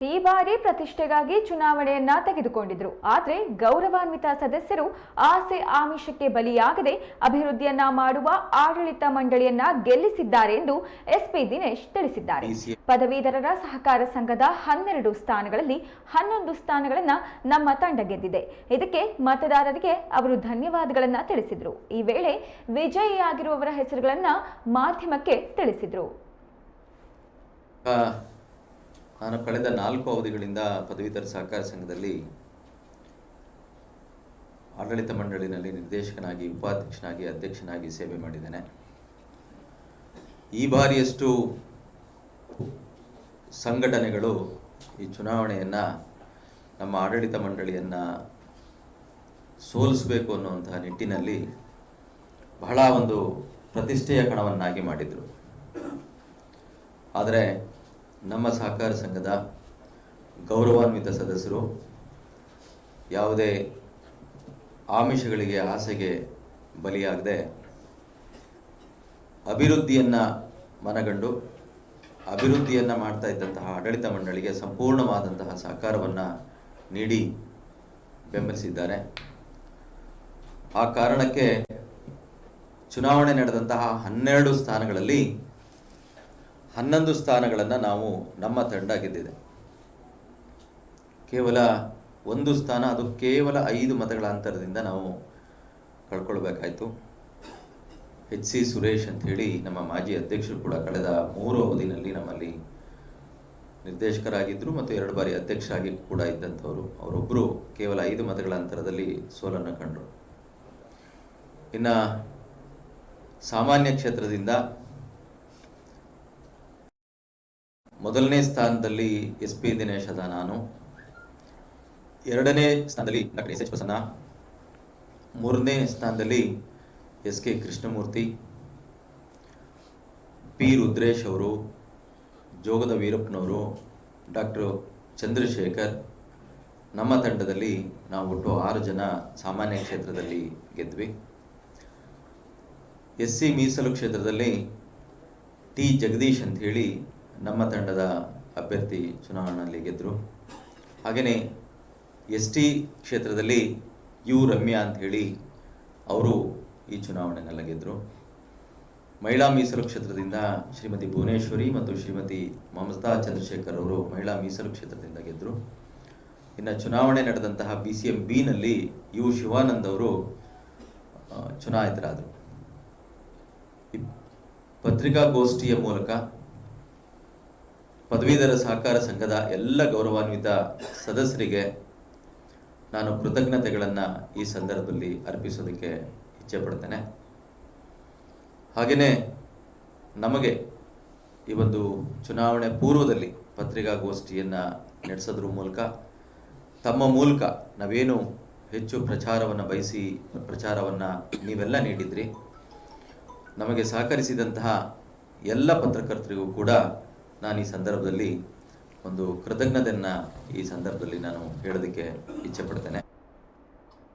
ಈ ಬಾರಿ ಪ್ರತಿಷ್ಠೆಗಾಗಿ ಚುನಾವಣೆಯನ್ನ ತೆಗೆದುಕೊಂಡಿದ್ರು. ಆದ್ರೆ ಗೌರವಾನ್ವಿತ ಸದಸ್ಯರು ಆಸೆ ಆಮಿಷಕ್ಕೆ ಬಲಿಯಾಗದೆ ಅಭಿವೃದ್ಧಿಯನ್ನ ಮಾಡುವ ಆಡಳಿತ ಮಂಡಳಿಯನ್ನ ಗೆಲ್ಲಿಸಿದ್ದಾರೆ ಎಂದು ಎಸ್ಪಿ ದಿನೇಶ್ ತಿಳಿಸಿದ್ದಾರೆ. ಪದವೀಧರರ ಸಹಕಾರ ಸಂಘದ ಹನ್ನೆರಡು ಸ್ಥಾನಗಳಲ್ಲಿ ಹನ್ನೊಂದು ಸ್ಥಾನಗಳನ್ನ ನಮ್ಮ ತಂಡ ಗೆದ್ದಿದೆ. ಇದಕ್ಕೆ ಮತದಾರರಿಗೆ ಅವರು ಧನ್ಯವಾದಗಳನ್ನ ತಿಳಿಸಿದ್ರು. ಈ ವೇಳೆ ವಿಜಯಿಯಾಗಿರುವವರ ಹೆಸರುಗಳನ್ನ ಮಾಧ್ಯಮಕ್ಕೆ ತಿಳಿಸಿದ್ರು. ನಾನು ಕಳೆದ ನಾಲ್ಕು ಅವಧಿಗಳಿಂದ ಪದವೀಧರ ಸಹಕಾರ ಸಂಘದಲ್ಲಿ ಆಡಳಿತ ಮಂಡಳಿನಲ್ಲಿ ನಿರ್ದೇಶಕನಾಗಿ, ಉಪಾಧ್ಯಕ್ಷನಾಗಿ, ಅಧ್ಯಕ್ಷನಾಗಿ ಸೇವೆ ಮಾಡಿದ್ದೇನೆ. ಈ ಬಾರಿಯಷ್ಟು ಸಂಘಟನೆಗಳು ಈ ಚುನಾವಣೆಯನ್ನು, ನಮ್ಮ ಆಡಳಿತ ಮಂಡಳಿಯನ್ನು ಸೋಲಿಸಬೇಕು ಅನ್ನುವಂತಹ ನಿಟ್ಟಿನಲ್ಲಿ ಬಹಳ ಒಂದು ಪ್ರತಿಷ್ಠೆಯ ಕಣವನ್ನಾಗಿ ಮಾಡಿದರು. ಆದರೆ ನಮ್ಮ ಸಹಕಾರ ಸಂಘದ ಗೌರವಾನ್ವಿತ ಸದಸ್ಯರು, ಯಾವುದೇ ಆಮಿಷಗಳಿಗೆ ಆಸೆಗೆ ಬಲಿಯಾಗದೆ ಅಭಿವೃದ್ಧಿಯನ್ನು ಮನಗಂಡು ಅಭಿವೃದ್ಧಿಯನ್ನು ಮಾಡ್ತಾ ಇದ್ದಂತಹ ಆಡಳಿತ ಮಂಡಳಿಗೆ ಸಂಪೂರ್ಣವಾದಂತಹ ಸಹಕಾರವನ್ನು ನೀಡಿ ಬೆಂಬಲಿಸಿದ್ದಾರೆ. ಆ ಕಾರಣಕ್ಕೆ ಚುನಾವಣೆ ನಡೆದಂತಹ ಹನ್ನೆರಡು ಸ್ಥಾನಗಳಲ್ಲಿ ಹನ್ನೊಂದು ಸ್ಥಾನಗಳನ್ನು ನಾವು ನಮ್ಮ ತಂಡ ಗೆದ್ದಿದೆ. ಕೇವಲ ಒಂದು ಸ್ಥಾನ, ಅದು ಕೇವಲ ಐದು ಮತಗಳ ಅಂತರದಿಂದ ನಾವು ಕಳ್ಕೊಳ್ಬೇಕಾಯ್ತು. ಎಚ್ ಸಿ ಸುರೇಶ್ ಅಂತ ಹೇಳಿ ನಮ್ಮ ಮಾಜಿ ಅಧ್ಯಕ್ಷರು ಕೂಡ ಕಳೆದ ಮೂರು ಅವಧಿನಲ್ಲಿ ನಮ್ಮಲ್ಲಿ ನಿರ್ದೇಶಕರಾಗಿದ್ದರು ಮತ್ತು ಎರಡು ಬಾರಿ ಅಧ್ಯಕ್ಷರಾಗಿ ಕೂಡ ಇದ್ದಂಥವರು. ಅವರೊಬ್ಬರು ಕೇವಲ ಐದು ಮತಗಳ ಅಂತರದಲ್ಲಿ ಸೋಲನ್ನು ಕಂಡರು. ಇನ್ನು ಸಾಮಾನ್ಯ ಕ್ಷೇತ್ರದಿಂದ ಮೊದಲನೇ ಸ್ಥಾನದಲ್ಲಿ ಎಸ್ ಪಿ ದಿನೇಶ್ ಅದ ನಾನು. ಎರಡನೇ ಸ್ಥಾನದಲ್ಲಿ ಡಾಕ್ಟರ್ ಎಸ್ ಎಚ್ ಪ್ರಸನ್ನ ಮೂರನೇ ಸ್ಥಾನದಲ್ಲಿ S K Krishnamurthy. P Rudresh ಅವರು, ಜೋಗದ ವೀರಪ್ಪನವರು, ಡಾಕ್ಟರ್ ಚಂದ್ರಶೇಖರ್. ನಮ್ಮ ತಂಡದಲ್ಲಿ ನಾವು ಒಟ್ಟು ಆರು ಜನ ಸಾಮಾನ್ಯ ಕ್ಷೇತ್ರದಲ್ಲಿ ಗೆದ್ವಿ. ಎಸ್ ಸಿ ಮೀಸಲು ಕ್ಷೇತ್ರದಲ್ಲಿ ಟಿ ಜಗದೀಶ್ ಅಂತ ಹೇಳಿ ನಮ್ಮ ತಂಡದ ಅಭ್ಯರ್ಥಿ ಚುನಾವಣೆಯಲ್ಲಿ ಗೆದ್ದರು ಹಾಗೆಯೇ ಎಸ್ ಟಿ ಕ್ಷೇತ್ರದಲ್ಲಿ ಯು ರಮ್ಯಾ ಅಂತ ಹೇಳಿ ಅವರು ಈ ಚುನಾವಣೆಯನ್ನೆಲ್ಲ ಗೆದ್ದರು ಮಹಿಳಾ ಮೀಸಲು ಕ್ಷೇತ್ರದಿಂದ ಶ್ರೀಮತಿ ಭುವನೇಶ್ವರಿ ಮತ್ತು ಶ್ರೀಮತಿ ಮಮತಾ ಚಂದ್ರಶೇಖರ್ ಅವರು ಮಹಿಳಾ ಮೀಸಲು ಕ್ಷೇತ್ರದಿಂದ ಗೆದ್ದರು ಇನ್ನು ಚುನಾವಣೆ ನಡೆದಂತಹ ಬಿ ಸಿ ಎಂ ಬಿನಲ್ಲಿ ಯು ಶಿವಾನಂದ್ ಅವರು ಚುನಾಯಿತರಾದರು. ಪತ್ರಿಕಾಗೋಷ್ಠಿಯ ಮೂಲಕ ಪದವೀಧರ ಸಹಕಾರ ಸಂಘದ ಎಲ್ಲ ಗೌರವಾನ್ವಿತ ಸದಸ್ಯರಿಗೆ ನಾನು ಕೃತಜ್ಞತೆಗಳನ್ನು ಈ ಸಂದರ್ಭದಲ್ಲಿ ಅರ್ಪಿಸೋದಕ್ಕೆ ಇಚ್ಛೆ ಪಡ್ತೇನೆ. ಹಾಗೆಯೇ ನಮಗೆ ಈ ಒಂದು ಚುನಾವಣೆ ಪೂರ್ವದಲ್ಲಿ ಪತ್ರಿಕಾಗೋಷ್ಠಿಯನ್ನು ನಡೆಸೋದ್ರ ಮೂಲಕ ತಮ್ಮ ಮೂಲಕ ನಾವೇನು ಹೆಚ್ಚು ಪ್ರಚಾರವನ್ನು ಬಯಸಿ ಪ್ರಚಾರವನ್ನು ನೀವೆಲ್ಲ ನೀಡಿದ್ರಿ. ನಮಗೆ ಸಹಕರಿಸಿದಂತಹ ಎಲ್ಲ ಪತ್ರಕರ್ತರಿಗೂ ಕೂಡ ನಾನು ಈ ಸಂದರ್ಭದಲ್ಲಿ ಒಂದು ಕೃತಜ್ಞತೆಯನ್ನು ಈ ಸಂದರ್ಭದಲ್ಲಿ ನಾನು ಹೇಳೋದಕ್ಕೆ ಇಚ್ಛೆ ಪಡ್ತೇನೆ